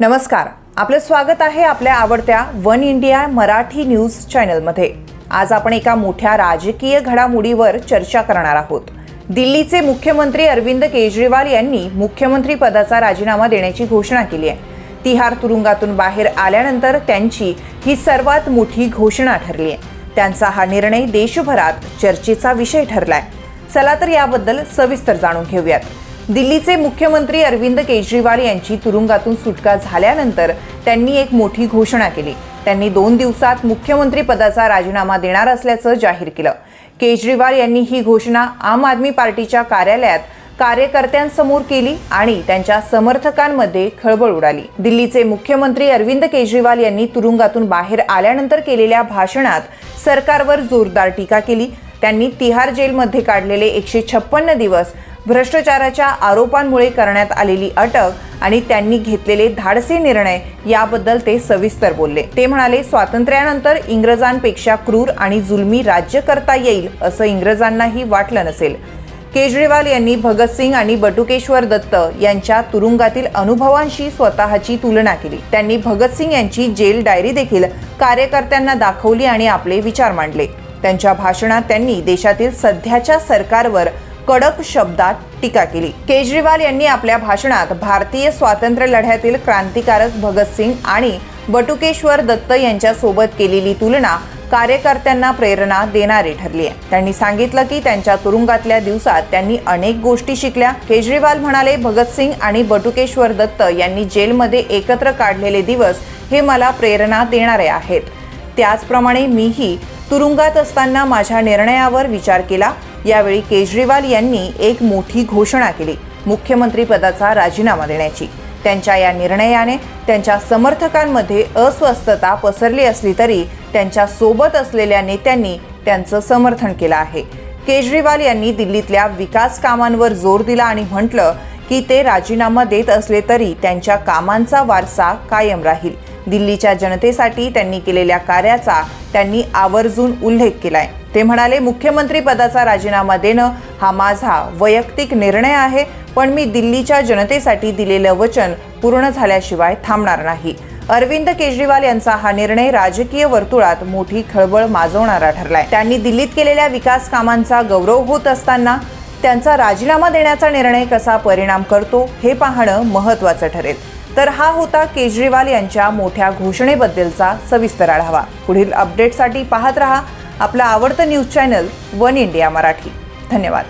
नमस्कार. आपलं स्वागत आहे आपल्या आवडत्या वन इंडिया मराठी न्यूज चॅनलमध्ये. आज आपण एका मोठ्या राजकीय घडामोडीवर चर्चा करणार आहोत. दिल्लीचे मुख्यमंत्री अरविंद केजरीवाल यांनी मुख्यमंत्री पदाचा राजीनामा देण्याची घोषणा केली आहे. तिहार तुरुंगातून बाहेर आल्यानंतर त्यांची ही सर्वात मोठी घोषणा ठरली आहे. त्यांचा हा निर्णय देशभरात चर्चेचा विषय ठरलाय. चला तर याबद्दल सविस्तर जाणून घेऊयात. दिल्लीचे मुख्यमंत्री अरविंद केजरीवाल यांची तुरुंगातून सुटका झाल्यानंतर त्यांनी एक मोठी घोषणा केली. त्यांनी दोन दिवसात मुख्यमंत्री पदाचा राजीनामा देणार असल्याचं जाहीर केलं. केजरीवाल यांनी ही घोषणा आम आदमी पार्टीच्या कार्यालयात कार्यकर्त्यांसमोर केली आणि त्यांच्या समर्थकांमध्ये खळबळ उडाली. दिल्लीचे मुख्यमंत्री अरविंद केजरीवाल यांनी तुरुंगातून बाहेर आल्यानंतर केलेल्या भाषणात सरकारवर जोरदार टीका केली. त्यांनी तिहार जेलमध्ये काढलेले एकशे छप्पन्न दिवस भ्रष्टाचाराच्या आरोपांमुळे करण्यात आलेली अटक आणि त्यांनी घेतलेले धाडसी निर्णय याबद्दल ते सविस्तर बोलले. ते म्हणाले स्वातंत्र्यानंतर इंग्रजांपेक्षा क्रूर आणि जुलमी राज्य करता येईल असं इंग्रजांनाही वाटलं नसेल. केजरीवाल यांनी भगतसिंग आणि बटुकेश्वर दत्त यांच्या तुरुंगातील अनुभवांशी स्वतःची तुलना केली. त्यांनी भगतसिंग यांची जेल डायरी देखील कार्यकर्त्यांना दाखवली आणि आपले विचार मांडले. त्यांच्या भाषणात त्यांनी देशातील सध्याच्या सरकारवर कडक शब्दात टीका केली. केजरीवाल यांनी आपल्या भाषणात भारतीय स्वातंत्र्य लढ्यातील क्रांतिकारक भगतसिंग आणि बटुकेश्वर दत्त यांच्यासोबत केलेली तुलना कार्यकर्त्यांना प्रेरणा देणारी ठरली आहे. त्यांनी सांगितलं की त्यांच्या तुरुंगातल्या दिवसात त्यांनी अनेक गोष्टी शिकल्या. केजरीवाल म्हणाले भगतसिंग आणि बटुकेश्वर दत्त यांनी जेलमध्ये एकत्र काढलेले दिवस हे मला प्रेरणा देणारे आहेत. त्याचप्रमाणे मीही तुरुंगात असताना माझ्या निर्णयावर विचार केला. यावेळी केजरीवाल यांनी एक मोठी घोषणा केली मुख्यमंत्री पदाचा राजीनामा देण्याची. त्यांच्या या निर्णयाने त्यांच्या समर्थकांमध्ये अस्वस्थता पसरली असली तरी त्यांच्यासोबत असलेल्या नेत्यांनी त्यांचं समर्थन केलं आहे. केजरीवाल यांनी दिल्लीतल्या विकास कामांवर जोर दिला आणि म्हटलं की ते राजीनामा देत असले तरी त्यांच्या कामांचा वारसा कायम राहील. दिल्लीच्या जनतेसाठी त्यांनी केलेल्या कार्याचा त्यांनी आवर्जून उल्लेख केलाय. ते म्हणाले मुख्यमंत्री पदाचा राजीनामा देणं हा माझा वैयक्तिक निर्णय आहे पण मी दिल्लीच्या जनतेसाठी दिलेलं वचन पूर्ण झाल्याशिवाय थांबणार नाही. अरविंद केजरीवाल यांचा हा निर्णय राजकीय वर्तुळात मोठी खळबळ माजवणारा ठरलाय. त्यांनी दिल्लीत केलेल्या विकास कामांचा गौरव होत असताना त्यांचा राजीनामा देण्याचा निर्णय कसा परिणाम करतो हे पाहणं महत्त्वाचं ठरेल. तर हा होता केजरीवाल यांच्या मोठ्या घोषणेबद्दलचा सविस्तर आढावा. पुढील अपडेटसाठी पाहत रहा आपलं आवडतं news channel One India Marathi. धन्यवाद.